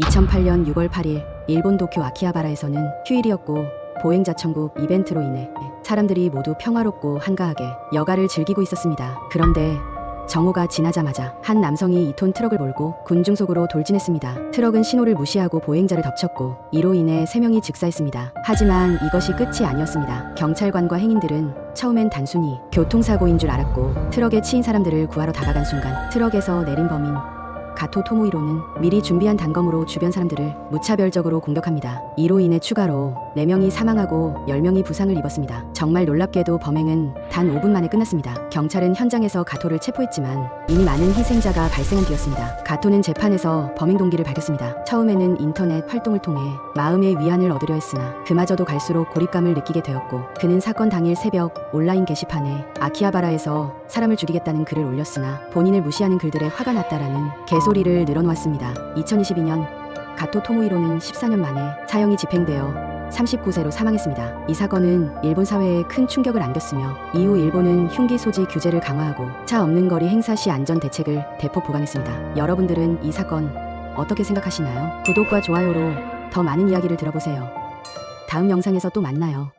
2008년 6월 8일 일본 도쿄 아키하바라에서는 휴일이었고 보행자 청구 이벤트로 인해 사람들이 모두 평화롭고 한가하게 여가를 즐기고 있었습니다. 그런데 정오가 지나자마자 한 남성이 2톤 트럭을 몰고 군중 속으로 돌진했습니다. 트럭은 신호를 무시하고 보행자를 덮쳤고 이로 인해 3명이 즉사했습니다. 하지만 이것이 끝이 아니었습니다. 경찰관과 행인들은 처음엔 단순히 교통사고인 줄 알았고 트럭에 치인 사람들을 구하러 다가간 순간 트럭에서 내린 범인 가토 토모이로는 미리 준비한 단검으로 주변 사람들을 무차별적으로 공격합니다. 이로 인해 추가로 4명이 사망하고 10명이 부상을 입었습니다. 정말 놀랍게도 범행은 단 5분 만에 끝났습니다. 경찰은 현장에서 가토를 체포했지만 이미 많은 희생자가 발생한 뒤였습니다. 가토는 재판에서 범행 동기를 밝혔습니다. 처음에는 인터넷 활동을 통해 마음의 위안을 얻으려 했으나 그마저도 갈수록 고립감을 느끼게 되었고 그는 사건 당일 새벽 온라인 게시판에 아키하바라에서 사람을 죽이겠다는 글을 올렸으나 본인을 무시하는 글들에 화가 났다라는 개소리를 늘어놓았습니다. 2022년 가토 토모이로는 14년 만에 사형이 집행되어 39세로 사망했습니다. 이 사건은 일본 사회에 큰 충격을 안겼으며 이후 일본은 흉기 소지 규제를 강화하고 차 없는 거리 행사 시 안전 대책을 대폭 보강했습니다. 여러분들은 이 사건 어떻게 생각하시나요? 구독과 좋아요로 더 많은 이야기를 들어보세요. 다음 영상에서 또 만나요.